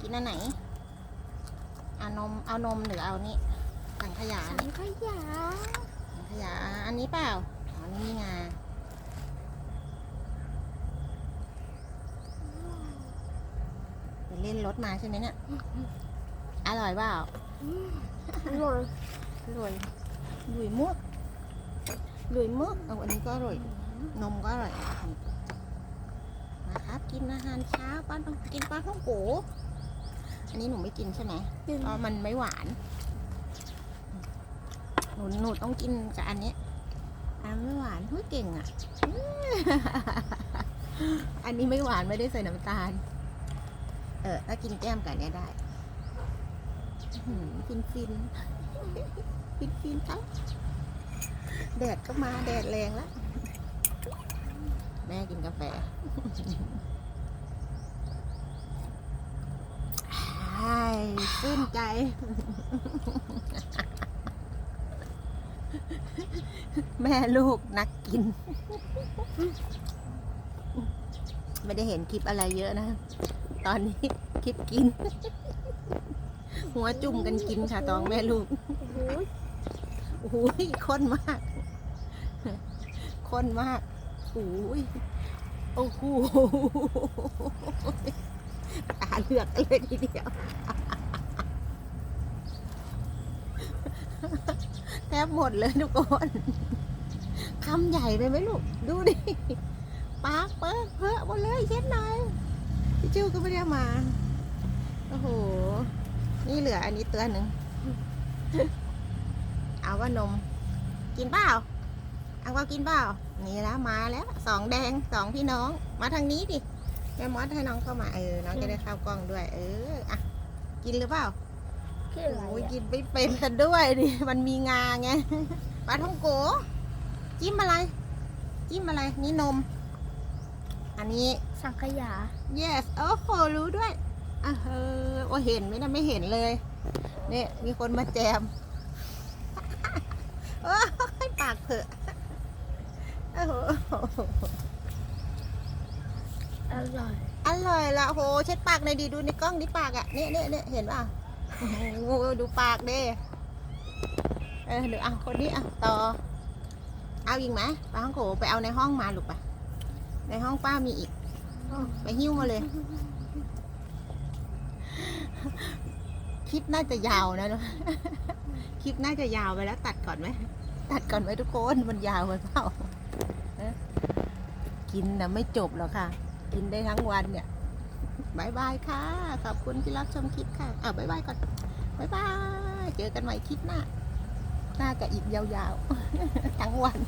กินอันไหนเอานมเอานมหรือเอานี่สังขยาสันี่งขยาสังขยาอันนี้เปล่าอ๋อนี่งาไปเล่นรถมาใช่ไหมเนี่ย อร่อยเปล่าอร่อยอร่อยหลุยมุกหลุยมุกเอาอันนี้ก็อร่อย นมก็อร่อยนะครับ กินอาหารเช้าป้าต้องกินปลาท่องโก อันนี้หนูไม่กินใช่ไหมกินเพราะมันไม่หวาน หนูหนูต้องกินกับอันนี้อันไม่หวานเฮ้ยเก่งอะ อันนี้ไม่หวานไม่ได้ใส่น้ำตาล เออถ้ากินแก้มกับอันเนี้ยได้อื้อหือฟินฟินฟินฟินครับแดดก็มาแดดแรงแล้ว แม่กินกาแฟ ใช่ชื่น ใจ แม่ลูกนักกิน ไม่ได้เห็นคลิปอะไรเยอะนะ ตอนนี้คลิปกิน หัวจุ่มกันกินค่ะตองแม่ลูกโอ้โหโอ้ยข้นมากข้นมากโอ้ยโอ้โหตาเลือกเลยทีเดียว แทบหมดเลยทุกคนคำใหญ่ไปไหมลูก ดูดิปากเปิดเพอะหมดเลยเช็ดหน่อยพี่จิ้วก็ไม่ได้มา โอ้โห นี่เหลืออันนี้ตัวหนึ่ง เอาว่านม กินเปล่าเอาว่ากินเปล่า นี่แล้วมาแล้วสองแดงสองพี่น้อง มาทางนี้ดิแม่มอสให้น้องเข้ามาเออ น้องจะได้เข้ากล้องด้วย เออ อะ กินหรือเปล่า คืออะไรโอ้ยอะกินไม่เป็นกันด้วยดิมันมีงาไงปลาท่องโก จิ้มอะไร จิ้มอะไร นี่นม อันนี้สังขยา yes โอ้โหรู้ด้วยอะเออโอ้เห็นไหมนะไม่เห็นเลยเนี่ยมีคนมาแจมโอ้ยปากเผอะโอ้โหอร่อย อร่อยละโหเช็ดปากในอยดีดูในกล้องดิปากอะเนี่ยเนี่ยเนี่ยเห็นป่ะ โอ้โหดูปากเด้เออเดี๋ยวอะคนนี้อะต่อ เอาอีกไหมปลาห้องโขไปเอาในห้องมาลูกปะในห้องป้ามีอีก ไปหิ้วมาเลย คลิปน่าจะยาวนะคลิปน่าจะยาวไปแล้วตัดก่อนไหม ตัดก่อนไหมทุกคนมันยาวไปเปล่ากินนะไม่จบหรอกค่ะ กินได้ทั้งวันเนี่ย บายบายค่ะ ขอบคุณที่รับชมคลิปค่ะอ่าบายบายก่อนบายบาย เจอกันใหม่คลิปหน้า น่าจะอีกยาวๆ ทั้งวัน